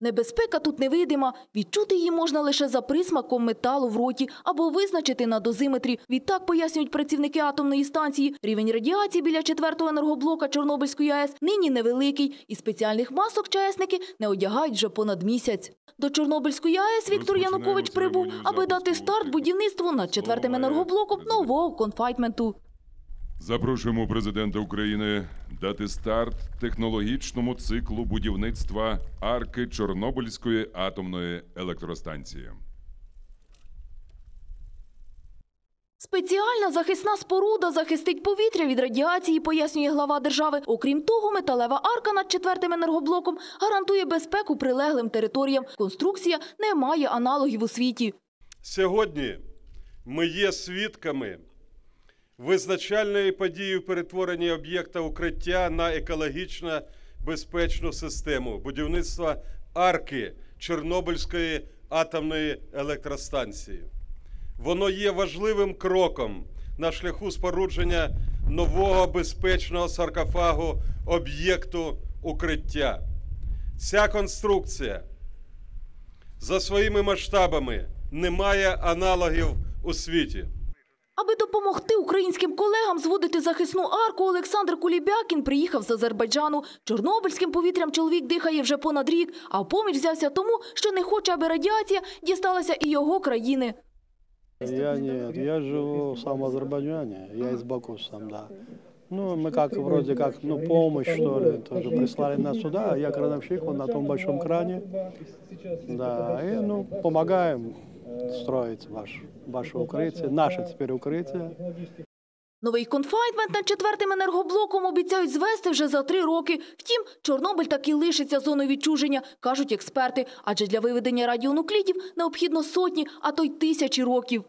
Небезпека тут невидима. Відчути її можна лише за присмаком металу в роті або визначити на дозиметрі. Відтак пояснюють працівники атомної станції. Рівень радіації біля четвертого енергоблока Чорнобильської АЕС нині невеликий, і спеціальних масок ЧАЕСники не одягають вже понад місяць. До Чорнобильської АЕС Віктор Янукович прибув, аби дати старт будівництву над четвертим енергоблоком нового конфайтменту. Запрошуємо президента України дати старт технологічному циклу будівництва арки Чорнобильської атомної електростанції. Спеціальна захисна споруда захистить повітря від радіації, пояснює глава держави. Окрім того, металева арка над четвертим енергоблоком гарантує безпеку прилеглим територіям. Конструкція не має аналогів у світі. Сьогодні ми є свідками визначальної події в перетворенні об'єкта укриття на екологічно безпечну систему будівництва арки Чорнобильської атомної електростанції. Воно є важливим кроком на шляху спорудження нового безпечного саркофагу об'єкту укриття. Ця конструкція за своїми масштабами не має аналогів у світі. Аби допомогти українським колегам зводити захисну арку, Олександр Кулібякін приїхав з Азербайджану. Чорнобильським повітрям чоловік дихає вже понад рік, а поміч взявся тому, що не хоче, аби радіація дісталася і його країни. Я нет, я живу сам в Азербайджане, я из Баку сам, да. Ну, мы как, вроде как, ну, помощь, что ли, тоже прислали нас сюда, я крановщик, на том большом кране, да, и, ну, помогаем строить ваш, ваше укриття, наше тепер укриття. Новий конфайтмент над четвертим енергоблоком обіцяють звести вже за три роки. Втім, Чорнобиль таки лишиться зоною відчуження, кажуть експерти. Адже для виведення радіонуклідів необхідно сотні, а то й тисячі років.